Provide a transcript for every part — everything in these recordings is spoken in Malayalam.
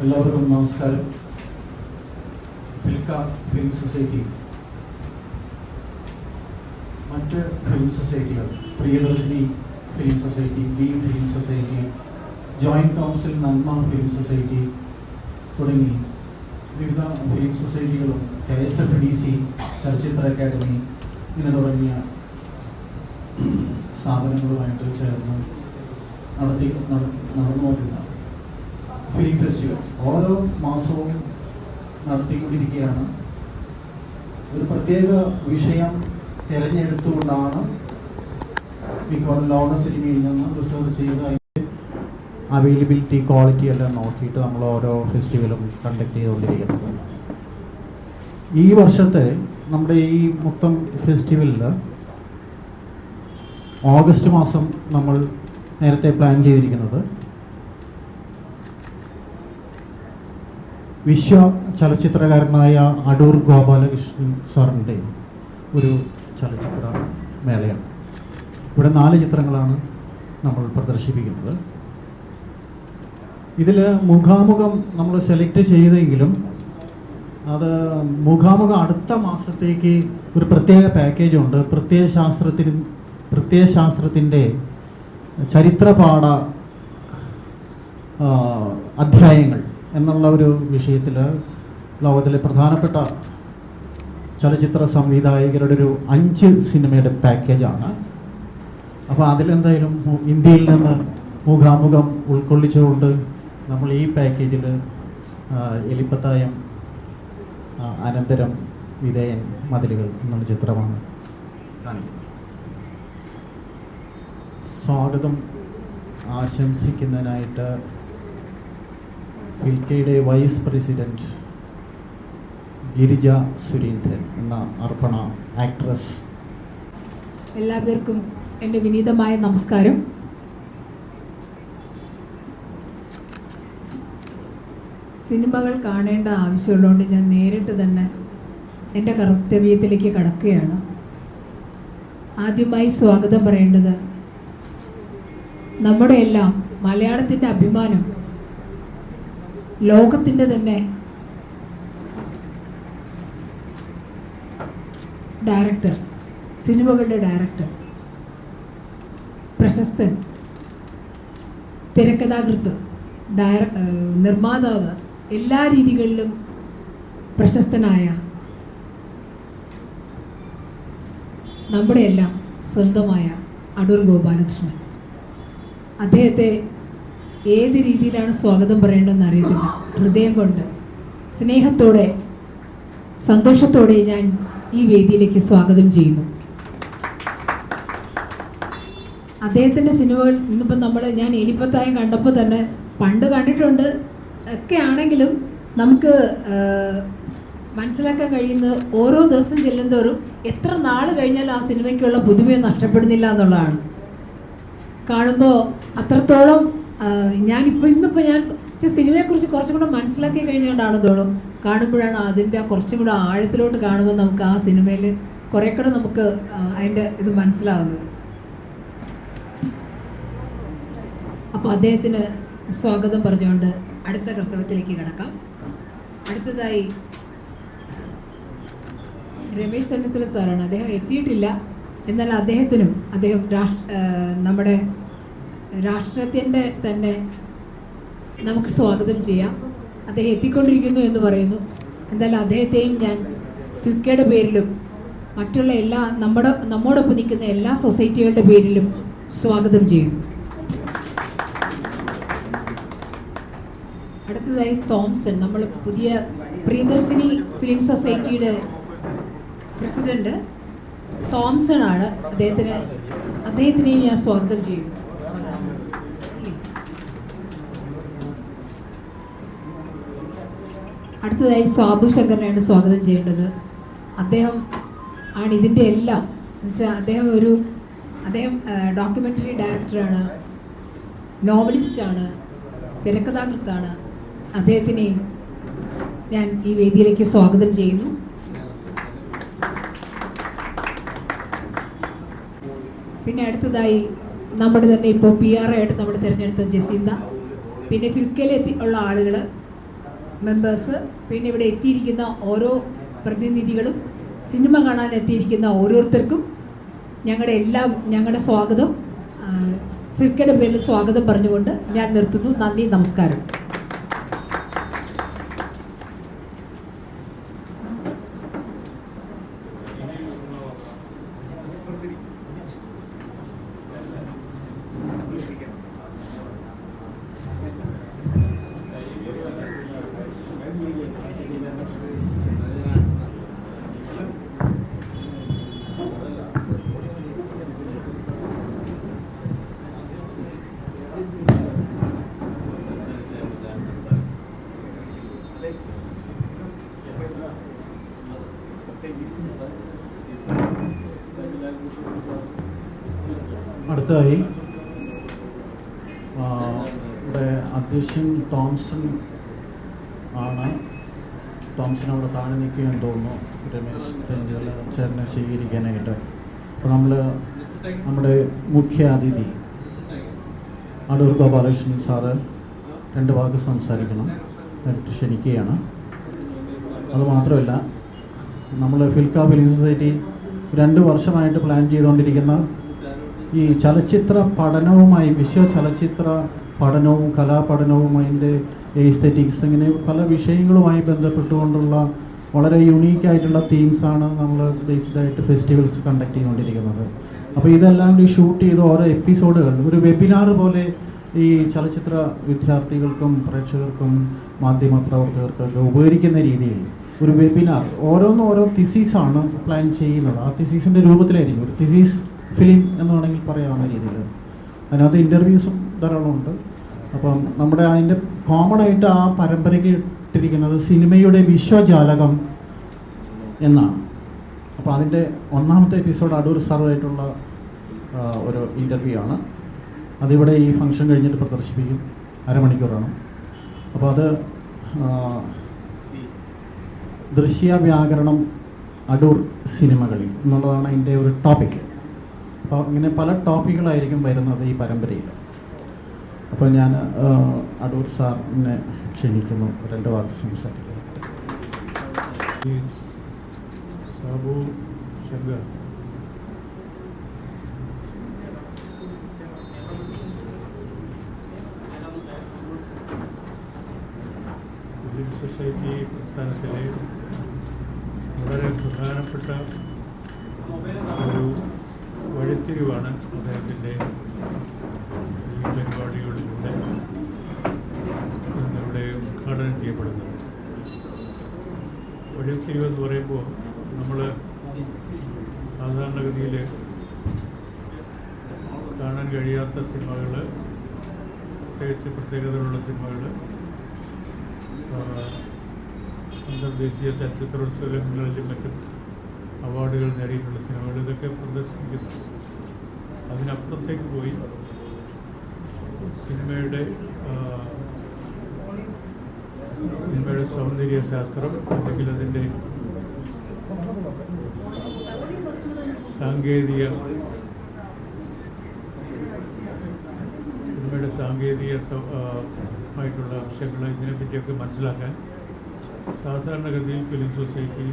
എല്ലാവർക്കും നമസ്കാരം. Filka film society. മറ്റ് film സൊസൈറ്റികൾ Priyadarshini film society B film society joint council Nanma film society തുടങ്ങി വിവിധ film സൊസൈറ്റികളും K S F D C ചലച്ചിത്ര അക്കാദമി ഇങ്ങനെ തുടങ്ങിയ സ്ഥാപനങ്ങളുമായിട്ട് ചേർന്ന് നടത്തി നട- നടന്നുകൊണ്ടിരുന്ന. Film festival. ഓരോ മാസവും നടത്തിക്കൊണ്ടിരിക്കുകയാണ്. ഒരു പ്രത്യേക വിഷയം തിരഞ്ഞെടുത്തുകൊണ്ടാണ് മിക്കവാറും ലോക സിനിമയിൽ നിന്ന് റിസർവ് ചെയ്ത് അതിന്റെ അവൈലബിലിറ്റി ക്വാളിറ്റി എല്ലാം നോക്കിയിട്ട് നമ്മൾ ഓരോ ഫെസ്റ്റിവലും കണ്ടക്ട് ചെയ്തുകൊണ്ടിരിക്കുന്നത്. ഈ വർഷത്തെ നമ്മുടെ ഈ മൊത്തം ഫെസ്റ്റിവലിൽ ഓഗസ്റ്റ് മാസം നമ്മൾ നേരത്തെ പ്ലാൻ ചെയ്തിരിക്കുന്നത് വിശ്വ ചലച്ചിത്രകാരനായ അടൂർ ഗോപാലകൃഷ്ണൻ സാറിന്റെ ഒരു ചലച്ചിത്ര മേളയാണ്. ഇവിടെ നാല് ചിത്രങ്ങളാണ് നമ്മൾ പ്രദർശിപ്പിക്കുന്നത്. ഇതിൽ മുഖാമുഖം നമ്മൾ സെലക്ട് ചെയ്തെങ്കിലും അത് മുഖാമുഖം അടുത്ത മാസത്തേക്ക് ഒരു പ്രത്യേക പാക്കേജ് ഉണ്ട്. പ്രത്യയശാസ്ത്രത്തിന് പ്രത്യയശാസ്ത്രത്തിന്റെ ചരിത്രപാഠ അധ്യായങ്ങൾ. എന്നുള്ള ഒരു വിഷയത്തിൽ ലോകത്തിലെ പ്രധാനപ്പെട്ട ചലച്ചിത്ര സംവിധായകരുടെ ഒരു അഞ്ച് സിനിമയുടെ പാക്കേജാണ് അപ്പോൾ അതിലെന്തായാലും ഇന്ത്യയിൽ നിന്ന് മുഖാമുഖം ഉൾക്കൊള്ളിച്ചുകൊണ്ട് നമ്മൾ ഈ പാക്കേജിൽ എലിപ്പത്തായം അനന്തരം വിധേയൻ മതിലുകൾ എന്നുള്ള ചിത്രമാണ് സ്വാഗതം. ആശംസിക്കുന്നതിനായിട്ട് ഫിൽക്കയുടെ വൈസ് പ്രസിഡന്റ് ഗിരിജ സുരേന്ദ്രൻ എന്ന അർപ്പണ ആക്ട്രസ് എല്ലാവർക്കും എന്റെ വിനീതമായ നമസ്കാരം. സിനിമകൾ കാണേണ്ട ആവശ്യമുള്ളതുകൊണ്ട് ഞാൻ നേരിട്ട് തന്നെ എന്റെ കർത്തവ്യത്തിലേക്ക് കടക്കുകയാണ്. ആദ്യമായി സ്വാഗതം പറയേണ്ടത് നമ്മുടെ എല്ലാം മലയാളത്തിന്റെ അഭിമാനം ലോകത്തിന്റെ തന്നെ ഡയറക്ടർ സിനിമകളുടെ ഡയറക്ടർ പ്രശസ്തൻ തിരക്കഥാകൃത്ത് ഡയറ നിർമ്മാതാവ് എല്ലാ രീതികളിലും പ്രശസ്തനായ നമ്മുടെയെല്ലാം സ്വന്തമായ അടൂർ ഗോപാലകൃഷ്ണൻ. അദ്ദേഹത്തെ ഏത് രീതിയിലാണ് സ്വാഗതം പറയേണ്ടതെന്ന് അറിയത്തില്ല. ഹൃദയം കൊണ്ട് സ്നേഹത്തോടെ സന്തോഷത്തോടെ ഞാൻ ഈ വേദിയിലേക്ക് സ്വാഗതം ചെയ്യുന്നു. അദ്ദേഹത്തിന്റെ സിനിമകൾ ഇന്നിപ്പം നമ്മൾ ഞാൻ എലിപ്പത്തായം കണ്ടപ്പോൾ തന്നെ പണ്ട് കണ്ടിട്ടുണ്ട്. ഒക്കെ ആണെങ്കിലും നമുക്ക് മനസ്സിലാക്കാൻ കഴിയുന്ന ഓരോ ദിവസം ചെല്ലുന്തോറും എത്ര നാൾ കഴിഞ്ഞാലും ആ സിനിമയ്ക്കുള്ള പുതുമയും നഷ്ടപ്പെടുന്നില്ല എന്നുള്ളതാണ്. കാണുമ്പോൾ അത്രത്തോളം ഞാനിപ്പോൾ ഇന്നിപ്പോൾ ഞാൻ സിനിമയെ സിനിമയെക്കുറിച്ച് കുറച്ചും കൂടെ മനസ്സിലാക്കി കഴിഞ്ഞുകൊണ്ടാണ് തോന്നും കാണുമ്പോഴാണ് അതിന്റെ കുറച്ചും കൂടെ ആഴത്തിലോട്ട് കാണുമ്പോൾ നമുക്ക് ആ സിനിമയിൽ കുറേ കൂടെ നമുക്ക് അതിന്റെ ഇത് മനസ്സിലാവുന്നത്. അപ്പോൾ അദ്ദേഹത്തിന് സ്വാഗതം പറഞ്ഞുകൊണ്ട് അടുത്ത കർത്തവ്യത്തിലേക്ക് കിടക്കാം. അടുത്തതായി രമേശ് ചെന്നിത്തല സാറാണ്. അദ്ദേഹം എത്തിയിട്ടില്ല. എന്നാൽ അദ്ദേഹത്തിനും അദ്ദേഹം രാഷ്ട്ര നമ്മുടെ രാഷ്ട്രത്തിന്റെ തന്നെ നമുക്ക് സ്വാഗതം ചെയ്യാം. അദ്ദേഹം എത്തിക്കൊണ്ടിരിക്കുന്നു എന്ന് പറയുന്നു. എന്തായാലും അദ്ദേഹത്തെയും ഞാൻ ഫിൽക്കയുടെ പേരിലും മറ്റുള്ള എല്ലാ നമ്മുടെ നമ്മോടൊപ്പം നിൽക്കുന്ന എല്ലാ സൊസൈറ്റികളുടെ പേരിലും സ്വാഗതം ചെയ്യും. അടുത്തതായി തോംസൺ നമ്മൾ പുതിയ പ്രിയദർശിനി ഫിലിം സൊസൈറ്റിയുടെ പ്രസിഡന്റ് തോംസൺ ആണ്. അദ്ദേഹത്തിന് അദ്ദേഹത്തിനെയും ഞാൻ സ്വാഗതം ചെയ്യുന്നു അടുത്തതായി സ്വാബു ശങ്കറിനെയാണ് സ്വാഗതം ചെയ്യേണ്ടത്. അദ്ദേഹം ആണ് ഇതിന്റെ എല്ലാം. എന്നുവെച്ചാൽ അദ്ദേഹം ഒരു അദ്ദേഹം ഡോക്യുമെന്ററി ഡയറക്ടറാണ് നോവലിസ്റ്റാണ് തിരക്കഥാകൃത്താണ്. അദ്ദേഹത്തിനെയും ഞാൻ ഈ വേദിയിലേക്ക് സ്വാഗതം ചെയ്യുന്നു. പിന്നെ അടുത്തതായി നമ്മുടെ തന്നെ ഇപ്പോൾ പി ആർ ആയിട്ട് നമ്മൾ തിരഞ്ഞെടുത്ത ജസീന്ത. പിന്നെ ഫിൽക്കയിലെത്തി ഉള്ള ആളുകൾ മെമ്പേഴ്സ് പിന്നെ ഇവിടെ എത്തിയിരിക്കുന്ന ഓരോ പ്രതിനിധികളും സിനിമ കാണാൻ എത്തിയിരിക്കുന്ന ഓരോരുത്തർക്കും ഞങ്ങളുടെ എല്ലാ ഞങ്ങളുടെ സ്വാഗതം. ഫിർക്കയുടെ പേരിൽ സ്വാഗതം പറഞ്ഞുകൊണ്ട് ഞാൻ നിർത്തുന്നു. നന്ദി നമസ്കാരം. അടുത്തതായി ആ, ഇവിടെ അധ്യക്ഷൻ തോംസൺ ആണ്. തോംസൺ അവിടെ താഴെ നിൽക്കുകയെന്ന് തോന്നുന്നു. രമേശ് തെഞ്ചല ചേട്ടനെ സ്വീകരിക്കാനായിട്ട്. അപ്പോൾ നമ്മൾ നമ്മുടെ മുഖ്യ അതിഥി അടൂർ ഗോപാലകൃഷ്ണൻ സാറ് രണ്ട് വാക്ക് സംസാരിക്കണം. ക്ഷണിക്കുകയാണ്. അതുമാത്രമല്ല നമ്മൾ ഫിൽക്ക ഫിലിം സൊസൈറ്റി രണ്ട് വർഷമായിട്ട് പ്ലാൻ ചെയ്തുകൊണ്ടിരിക്കുന്ന ഈ ചലച്ചിത്ര പഠനവുമായി വിശ്വ ചലച്ചിത്ര പഠനവും കലാപഠനവും അതിന്റെ എസ്തെറ്റിക്സ് ഇങ്ങനെ പല വിഷയങ്ങളുമായി ബന്ധപ്പെട്ടുകൊണ്ടുള്ള വളരെ യുണീക്കായിട്ടുള്ള തീംസാണ് നമ്മൾ ബേസ്ഡ് ആയിട്ട് ഫെസ്റ്റിവൽസ് കണ്ടക്ട് ചെയ്തുകൊണ്ടിരിക്കുന്നത്. അപ്പോൾ ഇതെല്ലാം കൂടി ഷൂട്ട് ചെയ്ത ഓരോ എപ്പിസോഡുകൾ ഒരു വെബിനാർ പോലെ ഈ ചലച്ചിത്ര വിദ്യാർത്ഥികൾക്കും പ്രേക്ഷകർക്കും മാധ്യമ പ്രവർത്തകർക്കൊക്കെ ഉപകരിക്കുന്ന രീതിയിൽ ഒരു വെബിനാർ ഓരോന്നും ഓരോ തിസീസാണ് പ്ലാൻ ചെയ്യുന്നത്. ആ തിസീസിന്റെ രൂപത്തിലായിരിക്കും. ഒരു തിസീസ് ഫിലിം എന്ന് വേണമെങ്കിൽ പറയാവുന്ന രീതിയിൽ. അതിനകത്ത് ഇന്റർവ്യൂസും ധാരാളമുണ്ട് അപ്പം നമ്മുടെ അതിന്റെ കോമൺ ആയിട്ട് ആ പരമ്പരയ്ക്ക് ഇട്ടിരിക്കുന്നത് സിനിമയുടെ വിശ്വജാലകം എന്നാണ്. അപ്പോൾ അതിന്റെ ഒന്നാമത്തെ എപ്പിസോഡ് അടൂർ സാറുമായിട്ടുള്ള ഒരു ഇന്റർവ്യൂ ആണ്. അതിവിടെ ഈ ഫംഗ്ഷൻ കഴിഞ്ഞിട്ട് പ്രദർശിപ്പിക്കും. അരമണിക്കൂറാണ്. അപ്പോൾ അത് ദൃശ്യ വ്യാകരണം അടൂർ സിനിമകളിൽ എന്നുള്ളതാണ് അതിന്റെ ഒരു ടോപ്പിക് അപ്പോൾ ഇങ്ങനെ പല ടോപ്പിക്കുകളായിരിക്കും വരുന്നത് ഈ പരമ്പരയിൽ. അപ്പോൾ ഞാൻ അടൂർ സാറിനെ ക്ഷണിക്കുന്നു. രണ്ട് വാക്ക് സംസാരിക്കുന്നു സൊസൈറ്റി പ്രസ്ഥാനത്തിലെ വളരെ പ്രധാനപ്പെട്ട ഒരു വഴിത്തിരിവാണ് അദ്ദേഹത്തിന്റെ ഈ പരിപാടികളിലൂടെ ഇവിടെ ഉദ്ഘാടനം ചെയ്യപ്പെടുന്നത്. വഴിത്തിരിവെന്ന് പറയുമ്പോൾ നമ്മൾ സാധാരണഗതിയിൽ കാണാൻ കഴിയാത്ത സിനിമകൾ പ്രത്യേകിച്ച് പ്രത്യേകതകളുള്ള സിനിമകൾ അന്തർദേശീയ ചലച്ചിത്രോത്സവങ്ങളിലും മറ്റും അവാർഡുകൾ നേടിയിട്ടുള്ള സിനിമകൾ ഇതൊക്കെ പ്രദർശിപ്പിക്കുന്നു. അതിനപ്പുറത്തേക്ക് പോയി സിനിമയുടെ സിനിമയുടെ സൗന്ദര്യ ശാസ്ത്രം അല്ലെങ്കിൽ അതിന്റെ സാങ്കേതിക സിനിമയുടെ സാങ്കേതിക ആയിട്ടുള്ള അംശങ്ങൾ ഇതിനെപ്പറ്റിയൊക്കെ മനസ്സിലാക്കാൻ സാധാരണഗതിയിൽ ഫിലിം സൊസൈറ്റി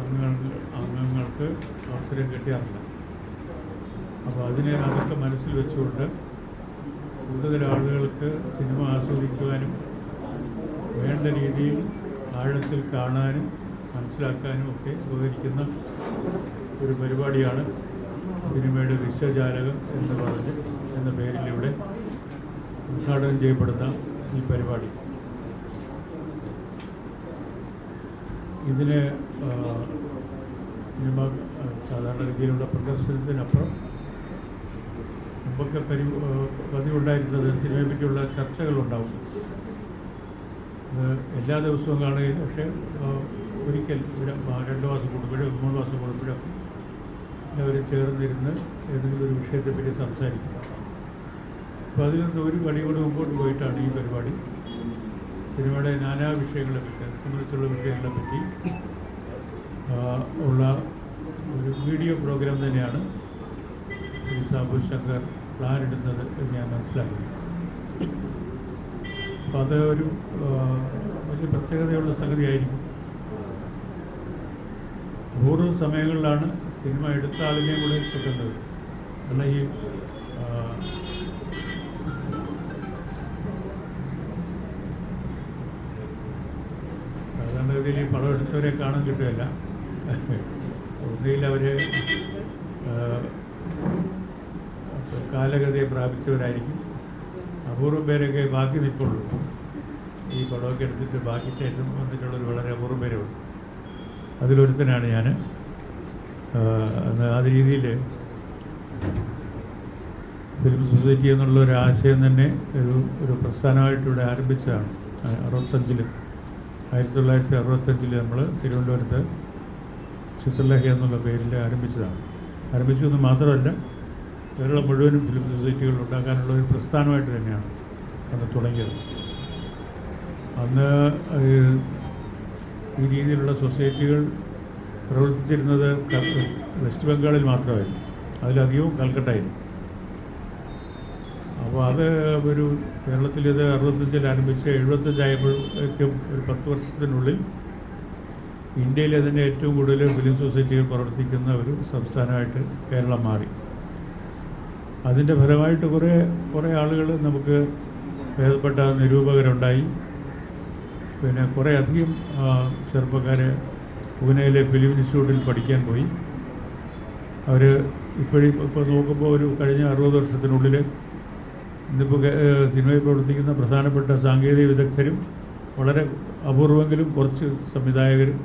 അംഗങ്ങൾ അംഗങ്ങൾക്ക് അവസരം കിട്ടാറില്ല അപ്പോൾ അതിനെ അതൊക്കെ മനസ്സിൽ വെച്ചുകൊണ്ട് കൂടുതൽ ആളുകൾക്ക് സിനിമ ആസ്വദിക്കുവാനും വേണ്ട രീതിയിൽ ആഴത്തിൽ കാണാനും മനസ്സിലാക്കാനും ഒക്കെ ഉപകരിക്കുന്ന ഒരു പരിപാടിയാണ് സിനിമയുടെ വിശ്വജാലകം എന്ന് പറഞ്ഞ് എന്ന പേരിലൂടെ ഉദ്ഘാടനം ചെയ്യപ്പെടുന്ന ഈ പരിപാടി. ഇതിന് സിനിമ സാധാരണ രീതിയിലുള്ള പ്രദർശനത്തിനപ്പുറം മുമ്പൊക്കെ പരി പതിവുണ്ടായിരുന്നത് സിനിമയെ പറ്റിയുള്ള ചർച്ചകളുണ്ടാവും എല്ലാ ദിവസവും കാണുകയും പക്ഷേ ഒരിക്കൽ ഇവിടെ രണ്ട് മാസം കൂടുമ്പോഴും മൂന്ന് മാസം കൂടുമ്പോഴും അവർ ചേർന്നിരുന്ന് ഏതെങ്കിലും ഒരു വിഷയത്തെപ്പറ്റി സംസാരിക്കും. അപ്പോൾ അതിൽ നിന്ന് ഒരു പടി കൂടി മുമ്പോട്ട് പോയിട്ടാണ് ഈ പരിപാടി. സിനിമയുടെ നാനാ വിഷയങ്ങളെ പറ്റി സംബന്ധിച്ചുള്ള വിഷയങ്ങളെ പറ്റി ഉള്ള ഒരു വീഡിയോ പ്രോഗ്രാം തന്നെയാണ്. ഈ സാബു ശങ്കർ പ്ലാൻ ഇടുന്നത് എന്ന് ഞാൻ മനസ്സിലാക്കി അപ്പോൾ അത് ഒരു വലിയ പ്രത്യേകതയുള്ള സംഗതിയായിരിക്കും. അപൂർവ സമയങ്ങളിലാണ് സിനിമ എടുത്ത ആളിനെയും കൂടെ കിട്ടുന്നത് അല്ല ഈ സാധാരണഗതിയിൽ ഈ പടം എടുത്തവരെ കാണാൻ കിട്ടുകയല്ല. ഒന്നുകിൽ അവർ കാലഗതിയെ പ്രാപിച്ചവരായിരിക്കും. അപൂർവം പേരൊക്കെ ബാക്കി നിൽപ്പുള്ളൂ. ഈ പടമൊക്കെ എടുത്തിട്ട് ബാക്കി ശേഷം വന്നിട്ടുള്ളൊരു വളരെ അപൂർവം ഉള്ളൂ. അതിലൊരുത്തനാണ് ഞാൻ ആ രീതിയിൽ ഫിലിം സൊസൈറ്റി എന്നുള്ള ഒരു ആശയം തന്നെ ഒരു ഒരു പ്രസ്ഥാനമായിട്ട് ഇവിടെ ആരംഭിച്ചതാണ്. അറുപത്തഞ്ചിൽ ആയിരത്തി തൊള്ളായിരത്തി അറുപത്തഞ്ചിൽ നമ്മൾ തിരുവനന്തപുരത്ത് ചിത്രലേഖ എന്നുള്ള പേരിൽ ആരംഭിച്ചതാണ്. ആരംഭിച്ചു എന്ന് മാത്രമല്ല കേരളം മുഴുവനും ഫിലിം സൊസൈറ്റികൾ ഉണ്ടാക്കാനുള്ള ഒരു പ്രസ്ഥാനമായിട്ട് തന്നെയാണ് അന്ന് തുടങ്ങിയത്. അന്ന് ഈ രീതിയിലുള്ള സൊസൈറ്റികൾ പ്രവർത്തിച്ചിരുന്നത് വെസ്റ്റ് ബംഗാളിൽ മാത്രമായിരുന്നു. അതിലധികവും കൽക്കട്ടയിൽ. അപ്പോൾ അത് ഒരു കേരളത്തിൽ ഇത് അറുപത്തഞ്ചിൽ ആരംഭിച്ച് എഴുപത്തഞ്ചായപ്പോഴേക്കും ഒരു പത്ത് വർഷത്തിനുള്ളിൽ ഇന്ത്യയിലെ തന്നെ ഏറ്റവും കൂടുതൽ ഫിലിം സൊസൈറ്റികൾ പ്രവർത്തിക്കുന്ന ഒരു സംസ്ഥാനമായിട്ട് കേരളം മാറി. അതിന്റെ ഫലമായിട്ട് കുറേ കുറേ ആളുകൾ നമുക്ക് ഭേദപ്പെട്ട നിരൂപകരുണ്ടായി. പിന്നെ കുറേ അധികം ചെറുപ്പക്കാർ പൂനെയിലെ ഫിലിം ഇൻസ്റ്റിറ്റ്യൂട്ടിൽ പഠിക്കാൻ പോയി. അവർ ഇപ്പോഴും ഇപ്പോൾ നോക്കുമ്പോൾ ഒരു കഴിഞ്ഞ അറുപത് വർഷത്തിനുള്ളിൽ ഇന്നിപ്പോൾ സിനിമയിൽ പ്രവർത്തിക്കുന്ന പ്രധാനപ്പെട്ട സാങ്കേതിക വിദഗ്ധരും വളരെ അപൂർവെങ്കിലും കുറച്ച് സംവിധായകരും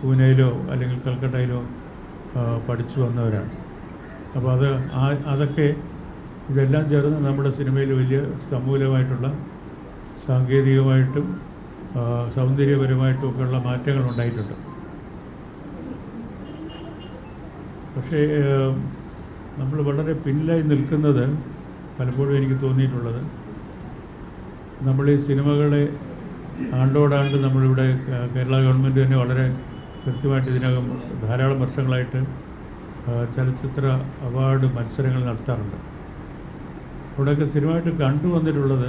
പൂനെയിലോ അല്ലെങ്കിൽ കൽക്കട്ടയിലോ പഠിച്ചു വന്നവരാണ്. അപ്പോൾ അത് അതൊക്കെ ഇതെല്ലാം ചേർന്ന് നമ്മുടെ സിനിമയിൽ വലിയ സമൂലമായിട്ടുള്ള സാങ്കേതികമായിട്ടും സൗന്ദര്യപരമായിട്ടും ഒക്കെയുള്ള മാറ്റങ്ങൾ ഉണ്ടായിട്ടുണ്ട് പക്ഷേ നമ്മൾ വളരെ പിന്നിലായി നിൽക്കുന്നത് പലപ്പോഴും എനിക്ക് തോന്നിയിട്ടുള്ളത് നമ്മൾ ഈ സിനിമകളെ ആണ്ടോടാണ്ട് നമ്മളിവിടെ കേരള ഗവൺമെന്റ് തന്നെ വളരെ കൃത്യമായിട്ട് ഇതിനകം ധാരാളം വർഷങ്ങളായിട്ട് ചലച്ചിത്ര അവാർഡ് മത്സരങ്ങൾ നടത്താറുണ്ട്. അവിടെയൊക്കെ സ്ഥിരമായിട്ട് കണ്ടുവന്നിട്ടുള്ളത് വന്നിട്ടുള്ളത്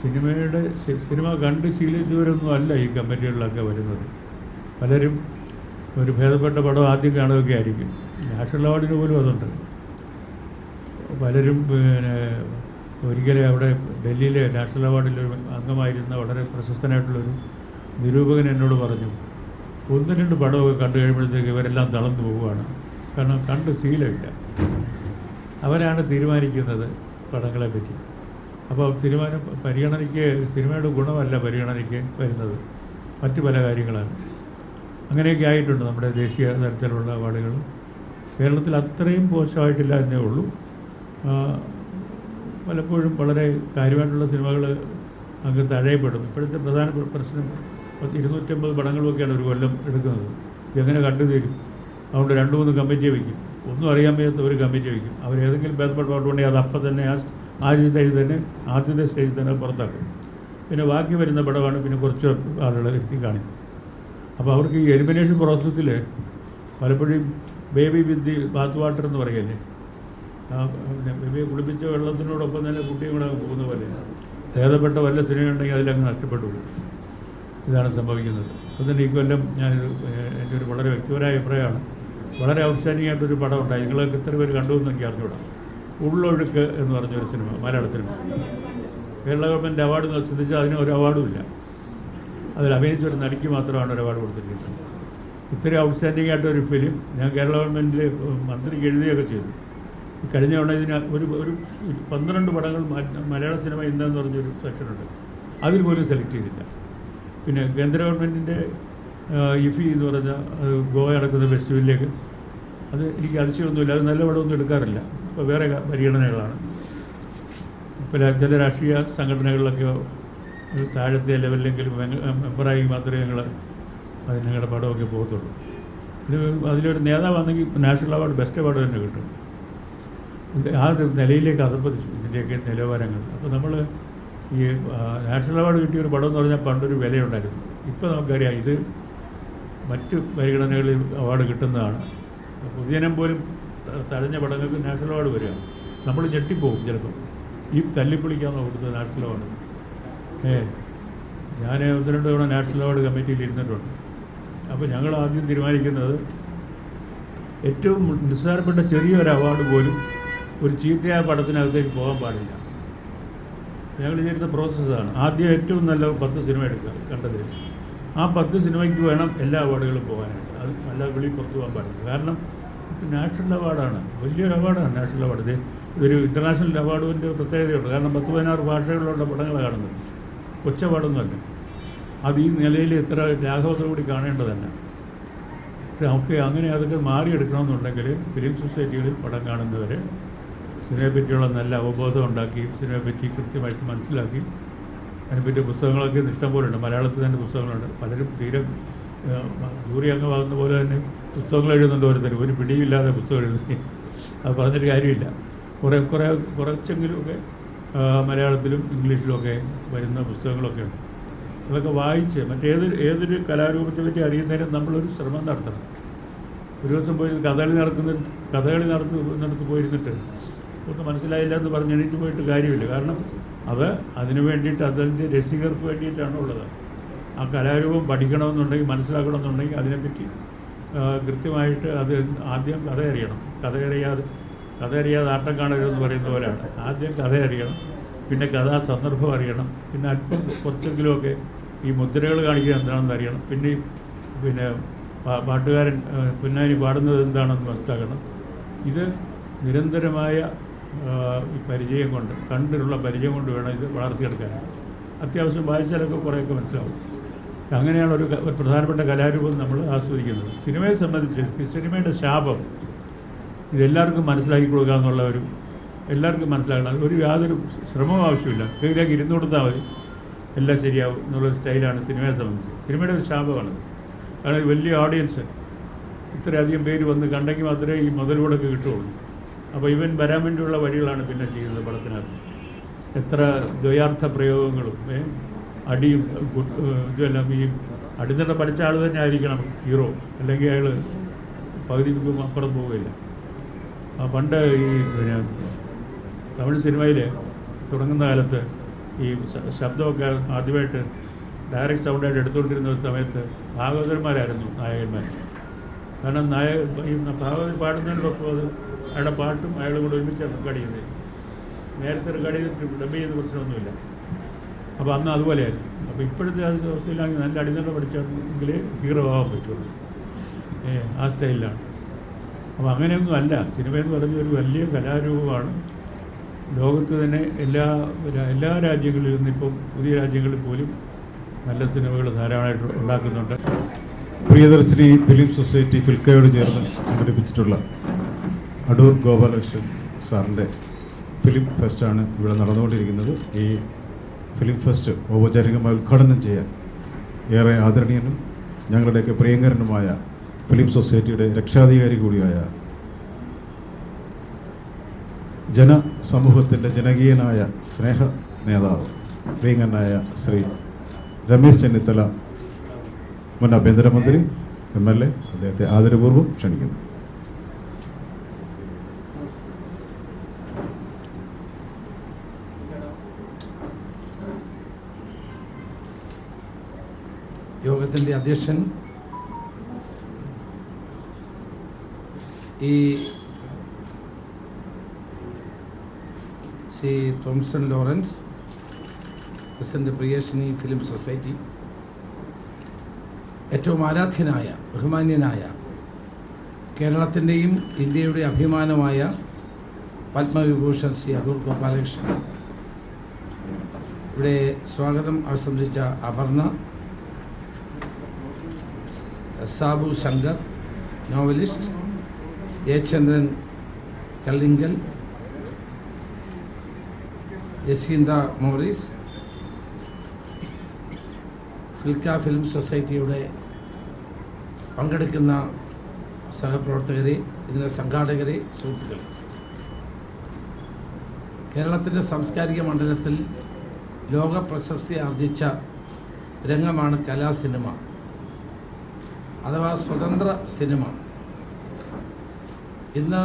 സിനിമയുടെ സിനിമ കണ്ട് ശീലിച്ചവരൊന്നും അല്ല ഈ കമ്മിറ്റികളിലൊക്കെ വരുന്നത്. പലരും ഒരു ഭേദപ്പെട്ട പടം ആദ്യം കാണുകയൊക്കെ ആയിരിക്കും. നാഷണൽ അവാർഡിന് പോലും അതുണ്ട്. പലരും പിന്നെ ഒരിക്കലും അവിടെ ഡൽഹിയിലെ നാഷണൽ അവാർഡിലൊരു അംഗമായിരുന്ന വളരെ പ്രശസ്തനായിട്ടുള്ളൊരു നിരൂപകൻ എന്നോട് പറഞ്ഞു ഒന്ന് രണ്ട് പടമൊക്കെ കണ്ടു കഴിയുമ്പോഴത്തേക്ക് ഇവരെല്ലാം തളർന്നു പോവുകയാണ്. കാരണം കണ്ട് ശീലമില്ല. അവരാണ് തീരുമാനിക്കുന്നത് പടങ്ങളെ പറ്റി അപ്പോൾ തീരുമാനം പരിഗണനയ്ക്ക് സിനിമയുടെ ഗുണമല്ല പരിഗണനയ്ക്ക് വരുന്നത്. മറ്റു പല കാര്യങ്ങളാണ്. അങ്ങനെയൊക്കെ ആയിട്ടുണ്ട് നമ്മുടെ ദേശീയ തലത്തിലുള്ള അവാർഡുകൾ. കേരളത്തിൽ അത്രയും മോശമായിട്ടില്ല എന്നേ ഉള്ളൂ. പലപ്പോഴും വളരെ കാര്യമായിട്ടുള്ള സിനിമകൾ അങ്ങ് തഴയപ്പെടും. ഇപ്പോഴത്തെ പ്രധാന പ്രശ്നം ഇരുന്നൂറ്റമ്പത് പടങ്ങളുമൊക്കെയാണ് ഒരു കൊല്ലം എടുക്കുന്നത്. എങ്ങനെ കണ്ടു തീരും? അതുകൊണ്ട് രണ്ട് മൂന്ന് കമ്മിറ്റി വയ്ക്കും. ഒന്നും അറിയാൻ വയ്യാത്ത ഒരു കമ്മിറ്റി വയ്ക്കും. അവർ ഏതെങ്കിലും ഭേദപ്പെട്ട പാട്ടുണ്ടെങ്കിൽ അത് അപ്പം തന്നെ ആ ആദ്യ സ്റ്റേജിൽ തന്നെ ആദ്യത്തെ സ്റ്റേജിൽ തന്നെ പുറത്താക്കും. പിന്നെ ബാക്കി വരുന്ന പടമാണ് പിന്നെ കുറച്ച് ആളുകളെ എത്തി കാണിക്കും. അപ്പോൾ അവർക്ക് ഈ എലിമിനേഷൻ പ്രോസസ്സിൽ പലപ്പോഴും ബേബി ദി ബാത്ത് വാട്ടർ എന്ന് പറയല്ലേ? ബേബിയെ കുളിപ്പിച്ച വെള്ളത്തിനോടൊപ്പം തന്നെ കുട്ടിയും കൂടെ പോകുന്ന പോലെ ഭേദപ്പെട്ട വല്ല സിനിമയുണ്ടെങ്കിൽ അതിലങ്ങ് നഷ്ടപ്പെട്ടു ഇതാണ് സംഭവിക്കുന്നത്. അതുകൊണ്ട് തന്നെ ഈ കൊല്ലം ഞാനൊരു എന്റെ ഒരു വളരെ വ്യക്തിപരമായ അഭിപ്രായമാണ്. വളരെ ആയിട്ടൊരു പടം ഉണ്ടായി. നിങ്ങളൊക്കെ എത്ര പേര് കണ്ടു എന്ന് എനിക്ക് അറിഞ്ഞൂടാ. ഉള്ളൊഴുക്ക് എന്ന് പറഞ്ഞൊരു സിനിമ മലയാള സിനിമ കേരള ഗവൺമെന്റ് അവാർഡ് ശ്രദ്ധിച്ചാൽ അതിന് ഒരു അവാർഡുമില്ല അതിൽ അഭിനയിച്ച ഒരു നടിക്ക് മാത്രമാണ് ഒരു അവാർഡ് കൊടുത്തിരിക്കുന്നത്. ഇത്രയും ഔട്ട്സ്റ്റാൻഡിംഗ് ആയിട്ടൊരു ഫിലിം ഞാൻ കേരള ഗവൺമെന്റിൽ മന്ത്രിക്ക് എഴുതുകയൊക്കെ ചെയ്തു. കഴിഞ്ഞ തവണ ഇതിന് ഒരു ഒരു പന്ത്രണ്ട് പടങ്ങൾ മലയാള സിനിമ എന്താന്ന് പറഞ്ഞൊരു സെക്ഷനുണ്ട്. അതിൽ പോലും സെലക്ട് ചെയ്തില്ല. പിന്നെ കേന്ദ്ര ഗവൺമെന്റിന്റെ ഇഫി എന്ന് പറഞ്ഞ ഗോവ നടക്കുന്ന ഫെസ്റ്റിവലിലേക്ക് അത് എനിക്ക് അതിശയമൊന്നുമില്ല. അത് നല്ല പടമൊന്നും എടുക്കാറില്ല. ഇപ്പോൾ വേറെ പരിഗണനകളാണ്. പിന്നെ ചില രാഷ്ട്രീയ സംഘടനകളിലൊക്കെ താഴത്തെ ലെവലിലെങ്കിലും മെമ്പറായി മാത്രമേ ഞങ്ങൾ അത് ഞങ്ങളുടെ പടമൊക്കെ പോകത്തുള്ളൂ. ഇത് അതിലൊരു നേതാവാണെങ്കിൽ നാഷണൽ അവാർഡ് ബെസ്റ്റ് അവാർഡ് തന്നെ കിട്ടും. ആ നിലയിലേക്ക് അധപ്പതിച്ചു ഇതിന്റെയൊക്കെ നിലവാരങ്ങൾ. അപ്പോൾ നമ്മൾ ഈ നാഷണൽ അവാർഡ് കിട്ടിയ ഒരു പടം എന്ന് പറഞ്ഞാൽ പണ്ടൊരു വിലയുണ്ടായിരുന്നു. ഇപ്പോൾ നമുക്കറിയാം ഇത് മറ്റു പരിഗണനകളിൽ അവാർഡ് കിട്ടുന്നതാണ്. പൊതുജനം പോലും തഴഞ്ഞ പടങ്ങൾക്ക് നാഷണൽ അവാർഡ് വരികയാണ്. നമ്മൾ ഞെട്ടിപ്പോകും ചിലപ്പോൾ ഈ തല്ലിപ്പൊളിക്കാന്ന് കൊടുത്തത് നാഷണൽ അവാർഡ്. ഏ ഞാൻ ഒന്ന് തവണ നാഷണൽ അവാർഡ് കമ്മിറ്റിയിൽ ഇരുന്നിട്ടുണ്ട്. അപ്പോൾ ഞങ്ങൾ ആദ്യം തീരുമാനിക്കുന്നത് ഏറ്റവും നിസ്സാരപ്പെട്ട ചെറിയൊരു അവാർഡ് പോലും ഒരു ചീത്തയായ പടത്തിനകത്തേക്ക് പോകാൻ പാടില്ല. ഞങ്ങൾ ചെയ്തിരുന്ന പ്രോസസ്സാണ് ആദ്യം ഏറ്റവും നല്ല പത്ത് സിനിമ എടുക്കുക കണ്ടതിൽ ആ പത്ത് സിനിമയ്ക്ക് വേണം എല്ലാ അവാർഡുകളും പോകാനായിട്ട്. അത് നല്ല വിളി പുറത്തു പോകാൻ പാടില്ല. കാരണം ഇത് നാഷണൽ അവാർഡാണ് വലിയൊരു അവാർഡാണ് നാഷണൽ അവാർഡ് ഇത് ഇതൊരു ഇന്റർനാഷണൽ അവാർഡിന്റെ പ്രത്യേകതയുണ്ട്. കാരണം പത്ത് പതിനാറ് ഭാഷകളിലുള്ള പടങ്ങൾ കാണുന്നത്. അല്ല അത് ഈ നിലയിൽ ഇത്ര ലാഘവത്തോടുകൂടി തന്നെ പക്ഷെ നമുക്ക് അങ്ങനെ അതൊക്കെ മാറിയെടുക്കണമെന്നുണ്ടെങ്കിൽ ഫിലിം സൊസൈറ്റികളിൽ പടം കാണുന്നവരെ സിനിമയെ പറ്റിയുള്ള നല്ല അവബോധം ഉണ്ടാക്കി സിനിമയെപ്പറ്റി കൃത്യമായിട്ട് മനസ്സിലാക്കി. അതിനെപ്പറ്റി പുസ്തകങ്ങളൊക്കെ ഇഷ്ടം പോലെ ഉണ്ട് മലയാളത്തിൽ തന്നെ പുസ്തകങ്ങളുണ്ട്. പലരും തീരെ ജൂറി അംഗമാകുന്ന പോലെ തന്നെ പുസ്തകങ്ങൾ എഴുതുന്നുണ്ട് ഓരോരുത്തർ ഒരു പിടിയില്ലാതെ പുസ്തകം എഴുതി. അത് പറഞ്ഞിട്ട് കാര്യമില്ല. കുറേ കുറേ കുറച്ചെങ്കിലുമൊക്കെ മലയാളത്തിലും ഇംഗ്ലീഷിലുമൊക്കെ വരുന്ന പുസ്തകങ്ങളൊക്കെ ഉണ്ട്. അതൊക്കെ വായിച്ച് മറ്റേത് ഏതൊരു കലാരൂപത്തെ പറ്റി അറിയുന്നതിനും നമ്മളൊരു ശ്രമം നടത്തണം. ഒരു ദിവസം പോയി കഥകളി നടക്കുന്ന കഥകളി നടത്തുന്നിടത്ത് പോയിരുന്നിട്ട് ഒന്നും മനസ്സിലായില്ല എന്ന് പറഞ്ഞ് എണീറ്റ് പോയിട്ട് കാര്യമില്ല. കാരണം അത് അതിനു വേണ്ടിയിട്ട് അതിന്റെ രസികർക്ക് വേണ്ടിയിട്ടാണ് ഉള്ളത്. ആ കലാരൂപം പഠിക്കണമെന്നുണ്ടെങ്കിൽ മനസ്സിലാക്കണമെന്നുണ്ടെങ്കിൽ അതിനെപ്പറ്റി കൃത്യമായിട്ട് അത് ആദ്യം കഥ അറിയണം. കഥ അറിയാതെ കഥ അറിയാതെ ആട്ടം കാണരുതെന്ന് പറയുന്ന പോലെയാണ്. ആദ്യം കഥ അറിയണം പിന്നെ കഥാ സന്ദർഭം അറിയണം പിന്നെ അല്പം കുറച്ചെങ്കിലുമൊക്കെ ഈ മുദ്രകൾ കാണിക്കുക എന്താണെന്ന് അറിയണം. പിന്നെ പിന്നെ പാട്ടുകാരൻ പിന്നാനി പാടുന്നത് എന്താണെന്ന് മനസ്സിലാക്കണം. ഇത് നിരന്തരമായ പരിചയം കൊണ്ട് കണ്ടിട്ടുള്ള പരിചയം കൊണ്ട് വേണം ഇത് വളർത്തിയെടുക്കാൻ. അത്യാവശ്യം വായിച്ചാലൊക്കെ കുറേയൊക്കെ മനസ്സിലാവും. അങ്ങനെയാണ് ഒരു പ്രധാനപ്പെട്ട കലാരൂപം നമ്മൾ ആസ്വദിക്കുന്നത്. സിനിമയെ സംബന്ധിച്ച് സിനിമയുടെ ശാപം ഇതെല്ലാവർക്കും മനസ്സിലാക്കി കൊടുക്കുക എന്നുള്ള ഒരു എല്ലാവർക്കും മനസ്സിലാക്കണം. ഒരു യാതൊരു ശ്രമവും ആവശ്യമില്ല. കയ്യിലേക്ക് ഇരുന്ന് കൊടുത്താൽ മതി. എല്ലാം ശരിയാവും എന്നുള്ള സ്റ്റൈലാണ് സിനിമയെ സംബന്ധിച്ച്. സിനിമയുടെ ഒരു ശാപമാണ്. കാരണം വലിയ ഓഡിയൻസ് ഇത്രയധികം പേര് വന്ന് കണ്ടെങ്കിൽ മാത്രമേ ഈ മുതൽ കിട്ടുകയുള്ളൂ. അപ്പോൾ ഇവൻ വരാൻ വേണ്ടിയുള്ള വഴികളാണ് പിന്നെ ചെയ്യുന്നത് പടത്തിനകത്ത്. എത്ര ദ്വയാർത്ഥ പ്രയോഗങ്ങളും അടിയും ഇതെല്ലാം ഈ അടിത്തറ പഠിച്ച ആൾ തന്നെ ആയിരിക്കണം ഹീറോ. അല്ലെങ്കിൽ അയാൾ പകുതി അപ്പുറം പോവുകയില്ല. ആ പണ്ട് ഈ പിന്നെ തമിഴ് സിനിമയിൽ തുടങ്ങുന്ന കാലത്ത് ഈ ശബ്ദമൊക്കെ ആദ്യമായിട്ട് ഡയറക്റ്റ് സൗണ്ടായിട്ട് എടുത്തുകൊണ്ടിരുന്ന ഒരു സമയത്ത് ഭാഗവതന്മാരായിരുന്നു നായകന്മാർ കാരണം നായക ഈ ഭാഗവതൻ പാടുന്നതിനൊപ്പം അത് അയാളുടെ പാട്ടും അയാളും കൂടെ ഒരുമിച്ചാണ് റെക്കോർഡ് ചെയ്തത് നേരത്തെ റെക്കോർഡ് ചെയ്തിട്ട് ഡബ് ചെയ്യുന്ന പ്രശ്നമൊന്നുമില്ല. അപ്പോൾ അന്ന് അതുപോലെയായിരുന്നു. അപ്പോൾ ഇപ്പോഴത്തെ ആ അവസ്ഥയിലാണെങ്കിൽ നല്ല അടിനട പഠിച്ചെങ്കിൽ ഹീറോ ആവാൻ പറ്റുള്ളൂ. ആ സ്റ്റൈലിലാണ്. അപ്പോൾ അങ്ങനെയൊന്നും അല്ല. സിനിമ എന്ന് പറഞ്ഞ ഒരു വലിയ കലാരൂപമാണ്. ലോകത്ത് തന്നെ എല്ലാ എല്ലാ രാജ്യങ്ങളിൽ നിന്നും ഇപ്പം പുതിയ രാജ്യങ്ങളിൽ പോലും നല്ല സിനിമകൾ ധാരാളമായിട്ട് ഉണ്ടാക്കുന്നുണ്ട്. പ്രിയദർശിനി ഫിലിം സൊസൈറ്റി ഫിൽക്കയോട് ചേർന്ന് സംഘടിപ്പിച്ചിട്ടുള്ള അടൂർ ഗോപാലകൃഷ്ണൻ സാറിന്റെ ഫിലിം ഫെസ്റ്റാണ് ഇവിടെ നടന്നുകൊണ്ടിരിക്കുന്നത്. ഈ ഫിലിം ഫെസ്റ്റ് ഔപചാരികമായി ഉദ്ഘാടനം ചെയ്യാൻ ഏറെ ആദരണീയനും ഞങ്ങളുടെയൊക്കെ പ്രിയങ്കരനുമായ ഫിലിം സൊസൈറ്റിയുടെ രക്ഷാധികാരി കൂടിയായ ജനസമൂഹത്തിന്റെ ജനകീയനായ സ്നേഹ നേതാവ് പ്രിയങ്കരനായ ശ്രീ രമേശ് ചെന്നിത്തല മുൻ ആഭ്യന്തരമന്ത്രി എം എൽ എ അദ്ദേഹത്തെ ആദരപൂർവം ക്ഷണിക്കുന്നു. അധ്യക്ഷൻ. ഈ Shri Thomson Lawrence president Priyashini film society ഏറ്റവും ആരാധ്യനായ ബഹുമാന്യനായ കേരളത്തിന്റെയും ഇന്ത്യയുടെ അഭിമാനമായ പത്മവിഭൂഷൺ ശ്രീ അടൂർ ഗോപാലകൃഷ്ണൻ. ഇവിടെ സ്വാഗതം ആശംസിച്ച Aparna Sabu Shankar novelist Jayachandran Kallingal Yasintha Morris Filka film സൊസൈറ്റിയുടെ പങ്കെടുക്കുന്ന സഹപ്രവർത്തകരെ ഇതിന്റെ സംഘാടകരെ സുഹൃത്തുക്കൾ കേരളത്തിന്റെ സാംസ്കാരിക മണ്ഡലത്തിൽ ലോക പ്രശസ്തി ആർജിച്ച രംഗമാണ് കലാ സിനിമ. അഥവാ സ്വതന്ത്ര സിനിമ. ഇന്ന്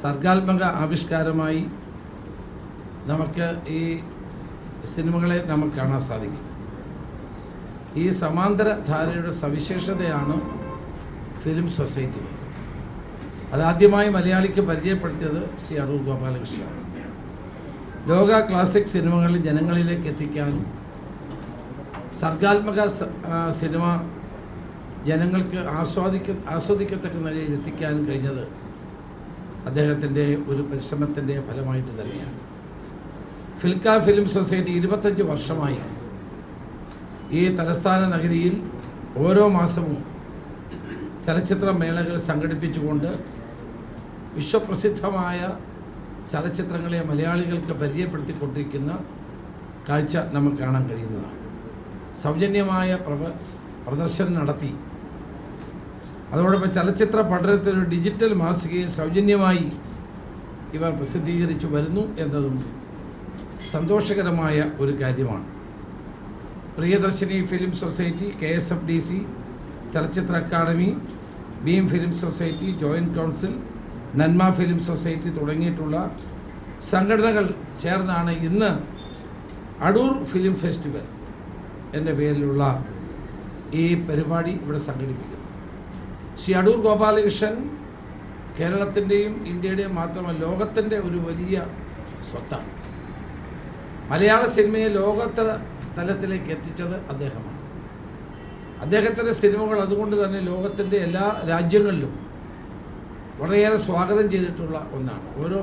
സർഗാത്മക ആവിഷ്കാരമായി നമുക്ക് ഈ സിനിമകളെ നമുക്ക് കാണാൻ സാധിക്കും. ഈ സമാന്തര ധാരയുടെ സവിശേഷതയാണ് ഫിലിം സൊസൈറ്റി. അതാദ്യമായി മലയാളിക്ക് പരിചയപ്പെടുത്തിയത് ശ്രീ അടൂർ ഗോപാലകൃഷ്ണനാണ് ലോക ക്ലാസിക് സിനിമകൾ ജനങ്ങളിലേക്ക് എത്തിക്കാനും സർഗാത്മക സിനിമ ജനങ്ങൾക്ക് ആസ്വാദിക്ക ആസ്വദിക്കത്തക്ക നിലയിൽ എത്തിക്കാൻ കഴിഞ്ഞത് അദ്ദേഹത്തിന്റെ ഒരു പരിശ്രമത്തിന്റെ ഫലമായിട്ട് തന്നെയാണ്. ഫിൽക്ക ഫിലിം സൊസൈറ്റി ഇരുപത്തഞ്ച് വർഷമായി ഈ തലസ്ഥാന നഗരിയിൽ ഓരോ മാസവും ചലച്ചിത്ര മേളകൾ സംഘടിപ്പിച്ചുകൊണ്ട് വിശ്വപ്രസിദ്ധമായ ചലച്ചിത്രങ്ങളെ മലയാളികൾക്ക് പരിചയപ്പെടുത്തിക്കൊണ്ടിരിക്കുന്ന കാഴ്ച നമുക്ക് കാണാൻ കഴിയുന്നതാണ്. സൗജന്യമായ പ്രദർശനം നടത്തി അതോടൊപ്പം ചലച്ചിത്ര പഠനത്തിന് ഡിജിറ്റൽ മാസികയെ സൗജന്യമായി ഇവർ പ്രസിദ്ധീകരിച്ചു വരുന്നു എന്നതും സന്തോഷകരമായ ഒരു കാര്യമാണ്. Priyadarshini film society K S F D C ചലച്ചിത്ര academy beam film society joint council Nanma film society തുടങ്ങിയിട്ടുള്ള സംഘടനകൾ ചേർന്നാണ് ഇന്ന് അടൂർ ഫിലിം ഫെസ്റ്റിവൽ എന്ന പേരിലുള്ള ഈ പരിപാടി ഇവിടെ സംഘടിപ്പിക്കുന്നത്. ശ്രീ അടൂർ ഗോപാലകൃഷ്ണൻ കേരളത്തിന്റെയും ഇന്ത്യയുടെയും മാത്രമല്ല ലോകത്തിന്റെ ഒരു വലിയ സ്വത്താണ്. മലയാള സിനിമയെ ലോകോത്തര തലത്തിലേക്ക് എത്തിച്ചത് അദ്ദേഹമാണ്. അദ്ദേഹത്തിന്റെ സിനിമകൾ അതുകൊണ്ട് തന്നെ ലോകത്തിന്റെ എല്ലാ രാജ്യങ്ങളിലും വളരെയേറെ സ്വാഗതം ചെയ്തിട്ടുള്ള ഒന്നാണ്. ഓരോ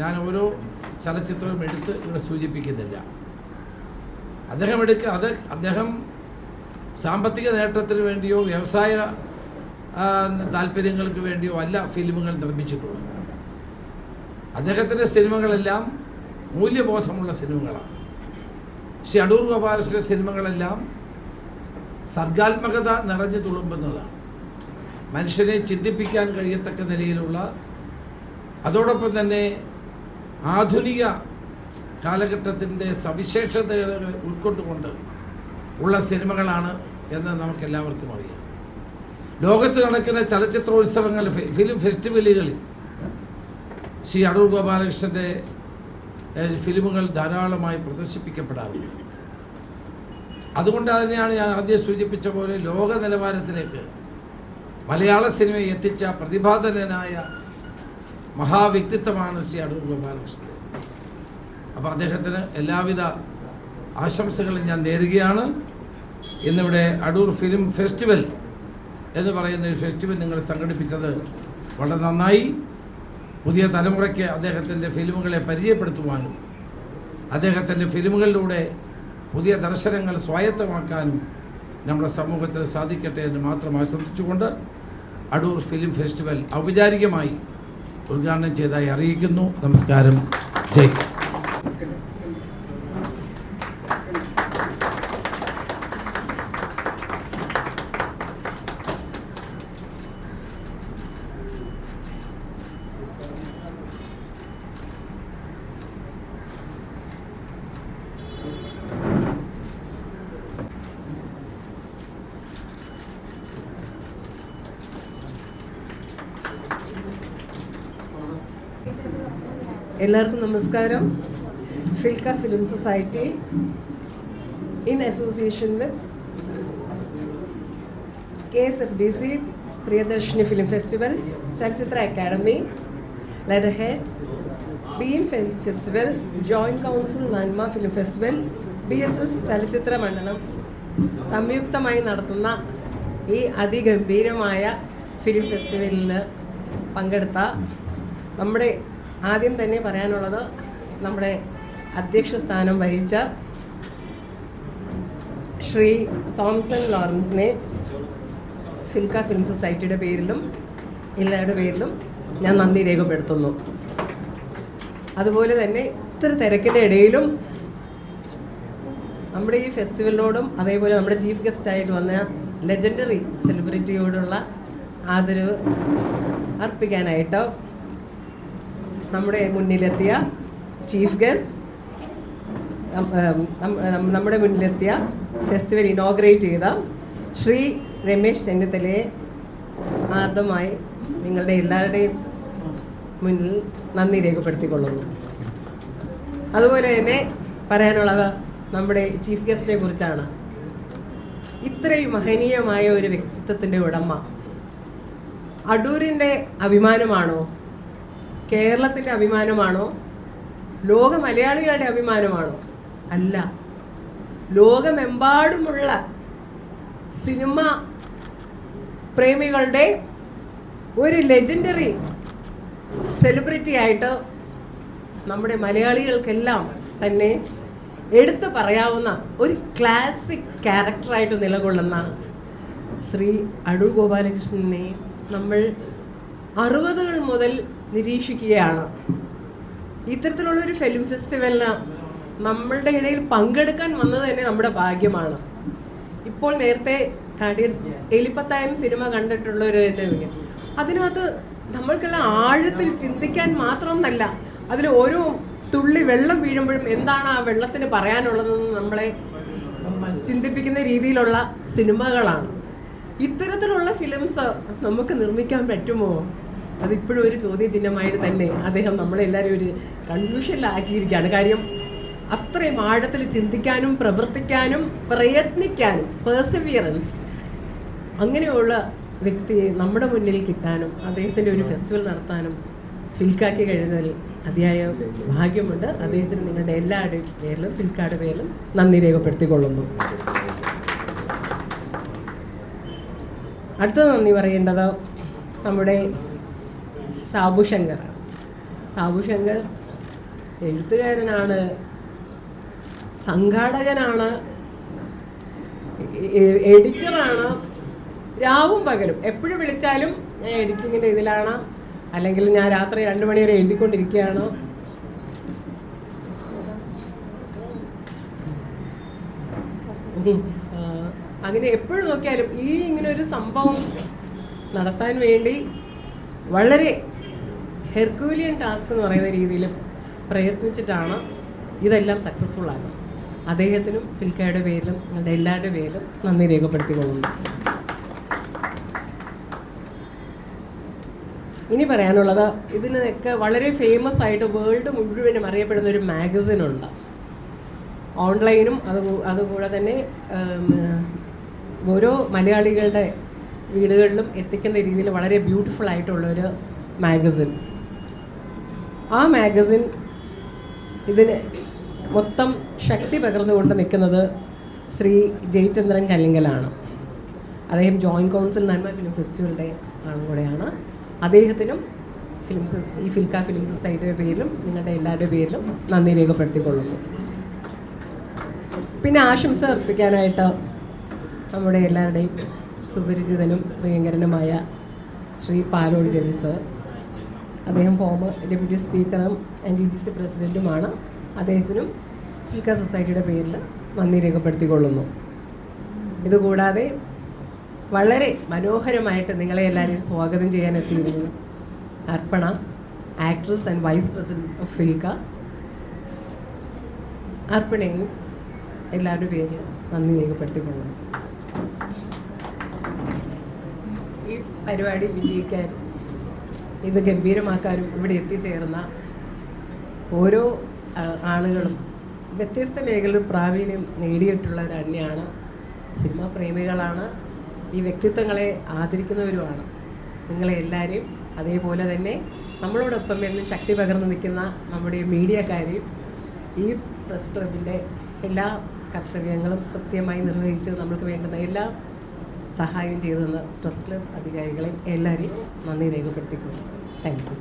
ഞാൻ ഓരോ ചലച്ചിത്രവും എടുത്ത് ഇവിടെ സൂചിപ്പിക്കുന്നില്ല. അദ്ദേഹം എടുക്കുക അത് അദ്ദേഹം സാമ്പത്തിക നേട്ടത്തിന് വേണ്ടിയോ വ്യവസായ താല്പര്യങ്ങൾക്ക് വേണ്ടിയോ അല്ല ഫിലിമുകൾ നിർമ്മിച്ചിട്ടുള്ളത്. അദ്ദേഹത്തിന്റെ സിനിമകളെല്ലാം മൂല്യബോധമുള്ള സിനിമകളാണ്. ശ്രീ അടൂർ ഗോപാലകൃഷ്ണന്റെ സിനിമകളെല്ലാം സർഗാത്മകത നിറഞ്ഞു തുളുമ്പുന്നതാണ്. മനുഷ്യനെ ചിന്തിപ്പിക്കാൻ കഴിയത്തക്ക നിലയിലുള്ള അതോടൊപ്പം തന്നെ ആധുനിക കാലഘട്ടത്തിന്റെ സവിശേഷതകൾ ഉൾക്കൊണ്ടുകൊണ്ട് ഉള്ള സിനിമകളാണ് എന്ന് നമുക്കെല്ലാവർക്കും അറിയാം. ലോകത്ത് നടക്കുന്ന ചലച്ചിത്രോത്സവങ്ങൾ ഫിലിം ഫെസ്റ്റിവലുകളിൽ ശ്രീ അടൂർ ഗോപാലകൃഷ്ണന്റെ ഫിലിമുകൾ ധാരാളമായി പ്രദർശിപ്പിക്കപ്പെടാറുണ്ട്. അതുകൊണ്ട് തന്നെയാണ് ഞാൻ ആദ്യം സൂചിപ്പിച്ച പോലെ ലോക നിലവാരത്തിലേക്ക് മലയാള സിനിമയെ എത്തിച്ച പ്രതിഭാതനായ മഹാവ്യക്തിത്വമാണ് ശ്രീ അടൂർ ഗോപാലകൃഷ്ണൻ അപ്പോൾ അദ്ദേഹത്തിന് എല്ലാവിധ ആശംസകളും ഞാൻ നേരുകയാണ്. ഇന്നിവിടെ അടൂർ ഫിലിം ഫെസ്റ്റിവൽ എന്ന് പറയുന്ന ഒരു ഫെസ്റ്റിവൽ നിങ്ങൾ സംഘടിപ്പിച്ചത് വളരെ നന്നായി. പുതിയ തലമുറയ്ക്ക് അദ്ദേഹത്തിന്റെ ഫിലിമുകളെ പരിചയപ്പെടുത്തുവാനും അദ്ദേഹത്തിന്റെ ഫിലിമുകളിലൂടെ പുതിയ ദർശനങ്ങൾ സ്വായത്തമാക്കാനും നമ്മുടെ സമൂഹത്തിന് സാധിക്കട്ടെ എന്ന് മാത്രം ആശംസിച്ചുകൊണ്ട് അടൂർ ഫിലിം ഫെസ്റ്റിവൽ ഔപചാരികമായി ഉദ്ഘാടനം ചെയ്തതായി അറിയിക്കുന്നു. നമസ്കാരം. ജയ് എല്ലാവർക്കും നമസ്കാരം. Filka film society in association with K S F D C Priyadarshini film festival ചലച്ചിത്ര academy ലഡഹെ beam film festival joint council Nanma film festival B S S ചലച്ചിത്ര മണ്ഡലം സംയുക്തമായി നടത്തുന്ന ഈ അതിഗംഭീരമായ ഫിലിം ഫെസ്റ്റിവലിന് പങ്കെടുത്ത നമ്മുടെ ആദ്യം തന്നെ പറയാനുള്ളത് നമ്മുടെ അധ്യക്ഷ സ്ഥാനം വഹിച്ച ശ്രീ തോംസൺ ലോറൻസിനെ ഫിൽക്ക ഫിലിം സൊസൈറ്റിയുടെ പേരിലും എല്ലാവരുടെ പേരിലും ഞാൻ നന്ദി രേഖപ്പെടുത്തുന്നു. അതുപോലെ തന്നെ ഇത്ര തിരക്കിന്റെ ഇടയിലും നമ്മുടെ ഈ ഫെസ്റ്റിവലിനോടും അതേപോലെ നമ്മുടെ ചീഫ് ഗസ്റ്റായിട്ട് വന്ന ലെജൻഡറി സെലിബ്രിറ്റിയോടുള്ള ആദരവ് അർപ്പിക്കാനായിട്ട് നമ്മുടെ മുന്നിലെത്തിയ ചീഫ് ഗസ്റ്റ് നമ്മുടെ മുന്നിലെത്തിയ ഫെസ്റ്റിവൽ ഇനോഗ്രേറ്റ് ചെയ്ത ശ്രീ രമേശ് ചെന്നിത്തലയെ ആദ്യമായി നിങ്ങളുടെ എല്ലാവരുടെയും മുന്നിൽ നന്ദി രേഖപ്പെടുത്തിക്കൊള്ളുന്നു. അതുപോലെ തന്നെ പറയാനുള്ളത് നമ്മുടെ ചീഫ് ഗസ്റ്റിനെ കുറിച്ചാണ്. ഇത്രയും മഹനീയമായ ഒരു വ്യക്തിത്വത്തിന്റെ ഉടമ അടൂരിന്റെ അഭിമാനമാണോ? കേരളത്തിന്റെ അഭിമാനമാണോ? ലോക മലയാളികളുടെ അഭിമാനമാണോ? അല്ല. ലോകമെമ്പാടുമുള്ള സിനിമ പ്രേമികളുടെ ഒരു ലെജൻഡറി സെലിബ്രിറ്റി ആയിട്ട് നമ്മുടെ മലയാളികൾക്കെല്ലാം തന്നെ എടുത്തു പറയാവുന്ന ഒരു ക്ലാസിക് ക്യാരക്ടറായിട്ട് നിലകൊള്ളുന്ന ശ്രീ അടൂർ ഗോപാലകൃഷ്ണനെ നമ്മൾ അറുപതുകൾ മുതൽ നിരീക്ഷിക്കുകയാണ്. ഇത്തരത്തിലുള്ള ഒരു ഫിലിം ഫെസ്റ്റിവലിന് നമ്മളുടെ ഇടയിൽ പങ്കെടുക്കാൻ വന്നത് തന്നെ നമ്മുടെ ഭാഗ്യമാണ്. ഇപ്പോൾ നേരത്തെ കാട്ടിയ എലിപ്പത്തായം സിനിമ കണ്ടിട്ടുള്ള ഒരു അതിനകത്ത് നമ്മൾക്കുള്ള ആഴത്തിൽ ചിന്തിക്കാൻ മാത്രമൊന്നല്ല അതിൽ ഓരോ തുള്ളി വെള്ളം വീഴുമ്പോഴും എന്താണ് ആ വെള്ളത്തിന് പറയാനുള്ളതെന്ന് നമ്മളെ ചിന്തിപ്പിക്കുന്ന രീതിയിലുള്ള സിനിമകളാണ്. ഇത്തരത്തിലുള്ള ഫിലിംസ് നമുക്ക് നിർമ്മിക്കാൻ പറ്റുമോ? അതിപ്പോഴും ഒരു ചോദ്യചിഹ്നമായിട്ട് തന്നെ അദ്ദേഹം നമ്മളെല്ലാവരും ഒരു കൺഫ്യൂഷനിലാക്കിയിരിക്കുകയാണ് കാര്യം അത്രയും ആഴത്തിൽ ചിന്തിക്കാനും പ്രവർത്തിക്കാനും പ്രയത്നിക്കാനും പേഴ്സിവിയറൻസ് അങ്ങനെയുള്ള വ്യക്തിയെ നമ്മുടെ മുന്നിൽ കിട്ടാനും അദ്ദേഹത്തിന്റെ ഒരു ഫെസ്റ്റിവൽ നടത്താനും ഫിൽക്കാക്കി കഴിഞ്ഞതിൽ അതിയായ ഭാഗ്യമുണ്ട്. അദ്ദേഹത്തിന് നിങ്ങളുടെ എല്ലാവരുടെയും പേരിലും ഫിൽക്കാട് പേരിലും നന്ദി രേഖപ്പെടുത്തിക്കൊള്ളുന്നു. അടുത്ത നന്ദി പറയേണ്ടത് നമ്മുടെ സാബു ശങ്കറാണ് സാബു ശങ്കർ എഴുത്തുകാരനാണ് സംഘാടകനാണ് എഡിറ്ററാണ് രാവും പകലും. എപ്പോഴും വിളിച്ചാലും ഞാൻ എഡിറ്റിങ്ങിന്റെ ഇതിലാണ്. അല്ലെങ്കിൽ ഞാൻ രാത്രി രണ്ട് മണി വരെ എഴുതിക്കൊണ്ടിരിക്കുകയാണ്. അങ്ങനെ എപ്പോഴും നോക്കിയാലും ഈ ഇങ്ങനെ ഒരു സംഭവം നടത്താൻ വേണ്ടി വളരെ ഹെർക്കൂലിയൻ ടാസ്ക് എന്ന് പറയുന്ന രീതിയിൽ പ്രയത്നിച്ചിട്ടാണ് ഇതെല്ലാം സക്സസ്ഫുൾ ആകുന്നത് അദ്ദേഹത്തിനും ഫിൽക്കയുടെ പേരിലും നിങ്ങളുടെ എല്ലാവരുടെ പേരിലും നന്ദി രേഖപ്പെടുത്തിക്കൊള്ളുന്നു. ഇനി പറയാനുള്ളത് ഇതിനൊക്കെ വളരെ ഫേമസ് ആയിട്ട് വേൾഡ് മുഴുവനും അറിയപ്പെടുന്ന ഒരു മാഗസിൻ ഉണ്ട്. ഓൺലൈനും അത് അതുകൂടെ തന്നെ ഓരോ മലയാളികളുടെ വീടുകളിലും എത്തിക്കുന്ന രീതിയിൽ വളരെ ബ്യൂട്ടിഫുൾ ആയിട്ടുള്ളൊരു മാഗസിൻ ആ മാഗസിൻ ഇതിന് മൊത്തം ശക്തി പകർന്നുകൊണ്ട് നിൽക്കുന്നത് ശ്രീ ജയചന്ദ്രൻ കല്ലിങ്കലാണ്. അദ്ദേഹം ജോയിന്റ് കൗൺസിൽ നന്മ ഫിലിം ഫെസ്റ്റിവലിന്റെ ആളും കൂടെയാണ്. അദ്ദേഹത്തിനും ഫിലിംസ് ഈ ഫിൽക്ക ഫിലിം സൊസൈറ്റിയുടെ പേരിലും നിങ്ങളുടെ എല്ലാവരുടെ പേരിലും നന്ദി രേഖപ്പെടുത്തിക്കൊള്ളുന്നു. പിന്നെ ആശംസ അർപ്പിക്കാനായിട്ട് നമ്മുടെ എല്ലാവരുടെയും സുപരിചിതനും പ്രിയങ്കരനുമായ ശ്രീ പാലോട് രവി സർ അദ്ദേഹം ഫോമർ ഡെപ്യൂട്ടി സ്പീക്കറും എൻ ഡി ഡി സി പ്രസിഡന്റുമാണ് അദ്ദേഹത്തിനും ഫിൽക്ക സൊസൈറ്റിയുടെ പേരിൽ നന്ദി രേഖപ്പെടുത്തിക്കൊള്ളുന്നു. ഇതുകൂടാതെ വളരെ മനോഹരമായിട്ട് നിങ്ങളെ എല്ലാവരെയും സ്വാഗതം ചെയ്യാൻ എത്തിയിരുന്നു Arpana actress and vice president of Filka അർപ്പണയും എല്ലാവരുടെ പേരിൽ നന്ദി രേഖപ്പെടുത്തിക്കൊള്ളുന്നു. ഈ പരിപാടി വിജയിക്കാൻ ഇത് ഗംഭീരമാക്കാനും ഇവിടെ എത്തിച്ചേർന്ന ഓരോ ആളുകളും വ്യത്യസ്ത മേഖലയിൽ പ്രാവീണ്യം നേടിയിട്ടുള്ളവർ തന്നെയാണ് സിനിമാ പ്രേമികളാണ്. ഈ വ്യക്തിത്വങ്ങളെ ആദരിക്കുന്നവരുമാണ്. നിങ്ങളെ എല്ലാവരെയും അതേപോലെ തന്നെ നമ്മളോടൊപ്പം എന്നും ശക്തി പകർന്നു നിൽക്കുന്ന നമ്മുടെ മീഡിയക്കാരെയും ഈ പ്രസ് ക്ലബിന്റെ എല്ലാ കർത്തവ്യങ്ങളും കൃത്യമായി നിർവഹിച്ച് നമുക്ക് വേണ്ടുന്ന എല്ലാ സഹായം ചെയ്തു പ്രസ് ക്ലബ് അധികാരികളെ എല്ലാവരെയും നന്ദി രേഖപ്പെടുത്തിക്കൊണ്ട് താങ്ക് യു.